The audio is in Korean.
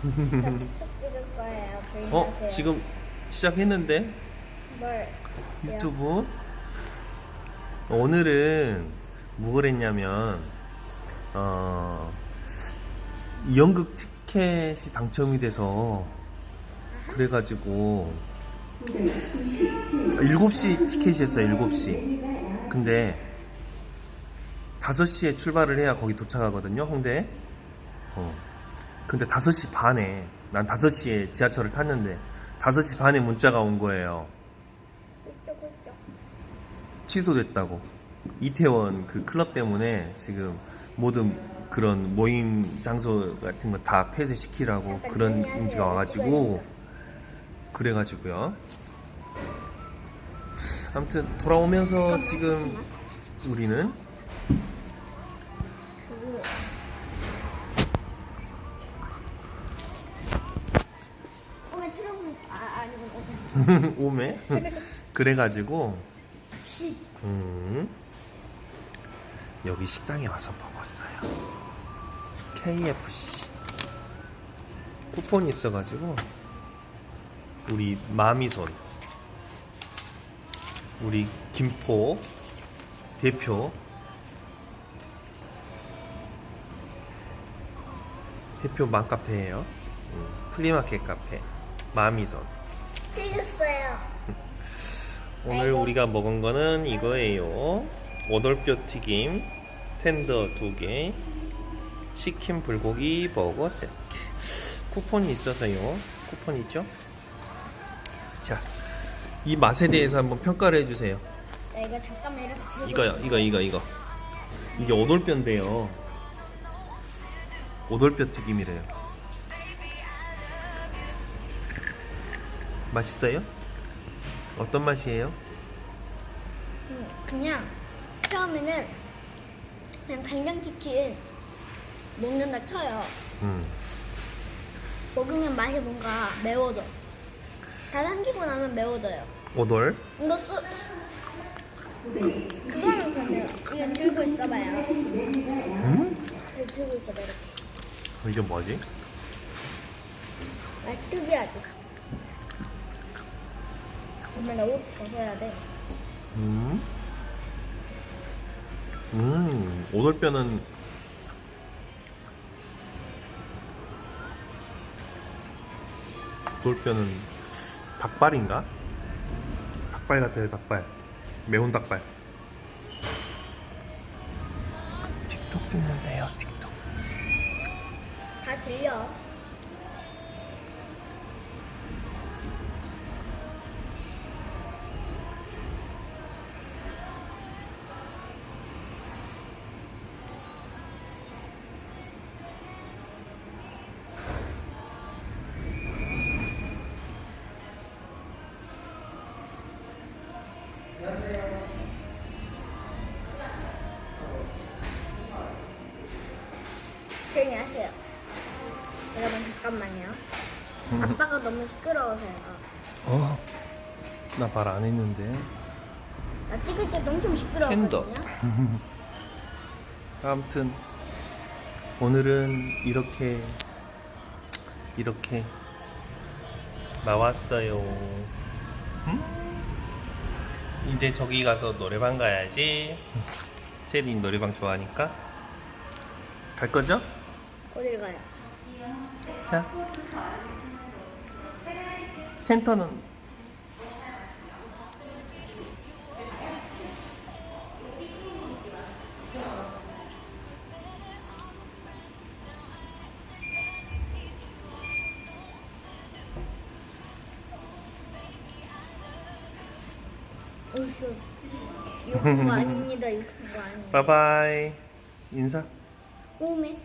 찍을 거예요. 어? 하세요. 지금 시작했는데? 뭘? 유튜브? 오늘은 뭘 했냐면 어 연극 티켓이 당첨이 돼서 그래가지고 7시 티켓이었어요 7시 근데 5시에 출발을 해야 거기 도착하거든요 홍대에 어. 근데 5시 반에 난 5시에 지하철을 탔는데 5시 반에 문자가 온 거예요. 취소됐다고. 이태원 그 클럽 때문에 지금 모든 그런 모임 장소 같은 거 다 폐쇄시키라고 그런 인지가 와가지고 그래가지고요. 아무튼 돌아오면서 지금 우리는 그 오메 트러블 아 아니고 오메. 오메 그래가지고 씨. 음, 여기 식당에 와서 먹었어요. KFC 쿠폰이 있어가지고 우리 마미손 우리 김포 대표 대표 맘카페예요. 음, 플리마켓 카페 마미손. 틀렸어요. 오늘. 우리가 먹은 거는 이거예요. 오돌뼈 튀김, 텐더 2개, 치킨 불고기 버거 세트. 쿠폰이 있어서요. 쿠폰 있죠? 자, 이 맛에 대해서 한번 평가를 해주세요. 나 이거 잠깐만 이렇게 들고 이거요, 이거, 이거, 이거. 이게 오돌뼈인데요. 오돌뼈 튀김이래요. 맛있어요? 어떤 맛이에요? 음, 그냥 처음에는 그냥 간장치킨 먹는다 쳐요. 음. 먹으면 맛이 뭔가 매워져. 다 삼키고 나면 매워져요. 오돌. 이거 쏘, 그거는 괜찮아요. 이거 들고 있어봐요. 음? 이거 들고 있어봐 이렇게. 이게 뭐지? 아 특이하지. 엄마 나 옷 벗어야 돼. 음. 음, 오돌뼈는 오돌뼈는 닭발인가? 닭발 같아요, 닭발. 매운 닭발. 틱톡 찍는데요, 틱톡. 다 들려. 조용히 하세요. 여러분 잠깐만요. 아빠가 너무 시끄러워서요. 어, 나 말 안 했는데. 나 찍을 때도 엄청 팬더. 시끄러웠거든요. 아무튼 오늘은 이렇게 이렇게 나왔어요. 음? 이제 저기 가서 노래방 가야지. 세린 노래방 좋아하니까 갈 거죠? 어딜 가요? 자, 텐터는 어이씨. 이거 그거 아닙니다. 이거 그거 아니에요. 바이바이 인사. 오메.